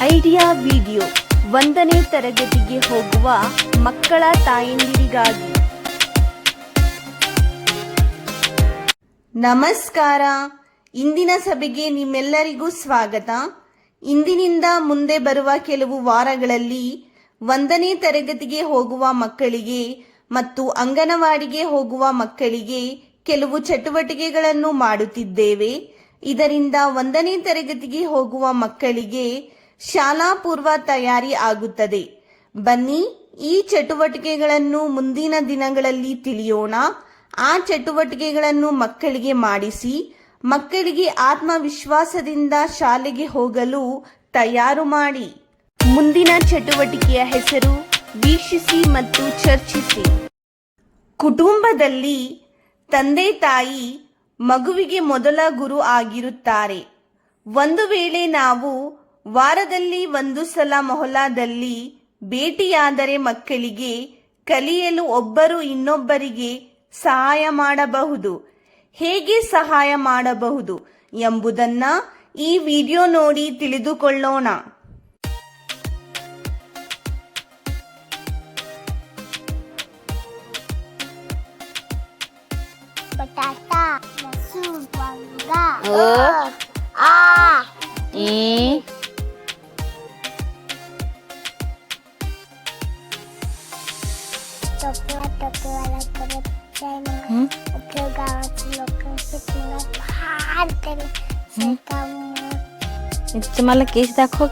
Idea video ಒಂದನೇ ತರಗತಿಗೆ ಹೋಗುವ ಮಕ್ಕಳ ತಾಯಂದಿರಿಗಾಗಿ. ನಮಸ್ಕಾರ. ಇಂದಿನ ಸಭೆಗೆ ನಿಮ್ಮೆಲ್ಲರಿಗೂ ಸ್ವಾಗತ. ಇಂದಿನಿಂದ ಮುಂದೆ ಬರುವ ಕೆಲವು ವಾರಗಳಲ್ಲಿ ಒಂದನೇ ತರಗತಿಗೆ ಹೋಗುವ ಮಕ್ಕಳಿಗೆ ಮತ್ತು ಅಂಗನವಾಡಿಗೆ ಹೋಗುವ ಮಕ್ಕಳಿಗೆ ಕೆಲವು ಚಟುವಟಿಕೆಗಳನ್ನು ಮಾಡುತ್ತಿದ್ದೇವೆ. ಇದರಿಂದ ಒಂದನೇ ತರಗತಿಗೆ ಹೋಗುವ ಮಕ್ಕಳಿಗೆ ಶಾಲಾ ಪೂರ್ವ ತಯಾರಿ ಆಗುತ್ತದೆ. ಬನ್ನಿ, ಈ ಚಟುವಟಿಕೆಗಳನ್ನು ಮುಂದಿನ ದಿನಗಳಲ್ಲಿ ತಿಳಿಯೋಣ. ಆ ಚಟುವಟಿಕೆಗಳನ್ನು ಮಕ್ಕಳಿಗೆ ಮಾಡಿಸಿ, ಮಕ್ಕಳಿಗೆ ಆತ್ಮವಿಶ್ವಾಸದಿಂದ ಶಾಲೆಗೆ ಹೋಗಲು ತಯಾರು ಮಾಡಿ. ಮುಂದಿನ ಚಟುವಟಿಕೆಯ ಹೆಸರು ವೀಕ್ಷಿಸಿ ಮತ್ತು ಚರ್ಚಿಸಿ. ಕುಟುಂಬದಲ್ಲಿ ತಂದೆ ತಾಯಿ ಮಗುವಿಗೆ ಮೊದಲ ಗುರು ಆಗಿರುತ್ತಾರೆ. ಒಂದು ವೇಳೆ ನಾವು ವಾರದಲ್ಲಿ ಒಂದು ಸಲ ಮೊಹಲಾದಲ್ಲಿ ಭೇಟಿಯಾದರೆ ಮಕ್ಕಳಿಗೆ ಕಲಿಯಲು ಒಬ್ಬರು ಇನ್ನೊಬ್ಬರಿಗೆ ಸಹಾಯ ಮಾಡಬಹುದು. ಹೇಗೆ ಸಹಾಯ ಮಾಡಬಹುದು ಎಂಬುದನ್ನ ಈ ವಿಡಿಯೋ ನೋಡಿ ತಿಳಿದುಕೊಳ್ಳೋಣ. मला केस दाखव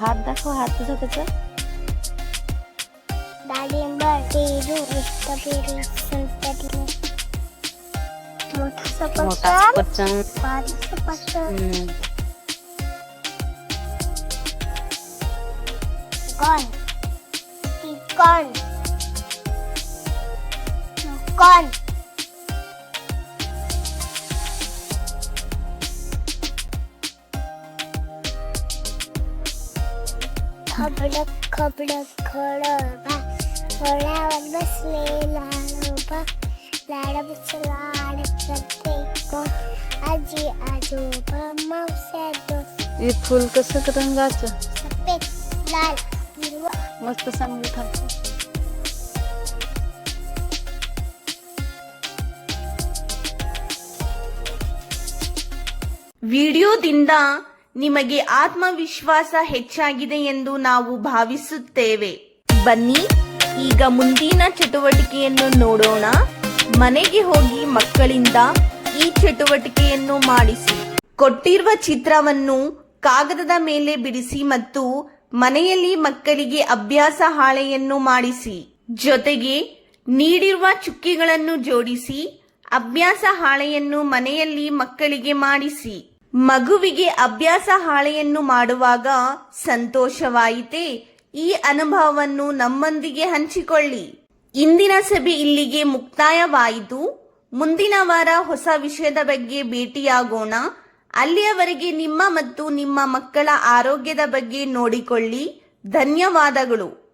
हात दाखव हात तुझा त्याचा डाळिंब पेरू पेरू संतरी मोठा मोठा सफरचंद सफरचंद बारीक सफरचंद हम्म. कॉर्न कॉर्न कॉर्न खबडक खबडक खडबा घोड्यावर बसलेला उभा लाड लाड प्रत्येक आजी आजोबा मावश्या हे फुल कसं रंगाचं सफ़ेद लाल। મસ્ત સાંગલું ವಿಡಿಯೋದಿಂದ ನಿಮಗೆ ಆತ್ಮವಿಶ್ವಾಸ ಹೆಚ್ಚಾಗಿದೆ ಎಂದು ನಾವು ಭಾವಿಸುತ್ತೇವೆ. ಬನ್ನಿ, ಈಗ ಮುಂದಿನ ಚಟುವಟಿಕೆಯನ್ನು ನೋಡೋಣ. ಮನೆಗೆ ಹೋಗಿ ಮಕ್ಕಳಿಂದ ಈ ಚಟುವಟಿಕೆಯನ್ನು ಮಾಡಿಸಿ. ಕೊಟ್ಟಿರುವ ಚಿತ್ರವನ್ನು ಕಾಗದದ ಮೇಲೆ ಬಿಡಿಸಿ ಮತ್ತು ಮನೆಯಲ್ಲಿ ಮಕ್ಕಳಿಗೆ ಅಭ್ಯಾಸ ಹಾಳೆಯನ್ನು ಮಾಡಿಸಿ, ಜೊತೆಗೆ ನೀಡಿರುವ ಚುಕ್ಕಿಗಳನ್ನು ಜೋಡಿಸಿ, ಅಭ್ಯಾಸ ಹಾಳೆಯನ್ನು ಮನೆಯಲ್ಲಿ ಮಕ್ಕಳಿಗೆ ಮಾಡಿಸಿ. ಮಗುವಿಗೆ ಅಭ್ಯಾಸ ಹಾಳೆಯನ್ನು ಮಾಡುವಾಗ ಸಂತೋಷವಾಯಿತೇ, ಈ ಅನುಭವವನ್ನು ನಮ್ಮೊಂದಿಗೆ ಹಂಚಿಕೊಳ್ಳಿ. ಇಂದಿನ ಸಭೆ ಇಲ್ಲಿಗೆ ಮುಕ್ತಾಯವಾಯಿತು. ಮುಂದಿನ ವಾರ ಹೊಸ ವಿಷಯದ ಬಗ್ಗೆ ಭೇಟಿಯಾಗೋಣ. ಅಲ್ಲಿಯವರೆಗೆ ನಿಮ್ಮ ಮತ್ತು ನಿಮ್ಮ ಮಕ್ಕಳ ಆರೋಗ್ಯದ ಬಗ್ಗೆ ನೋಡಿಕೊಳ್ಳಿ. ಧನ್ಯವಾದಗಳು.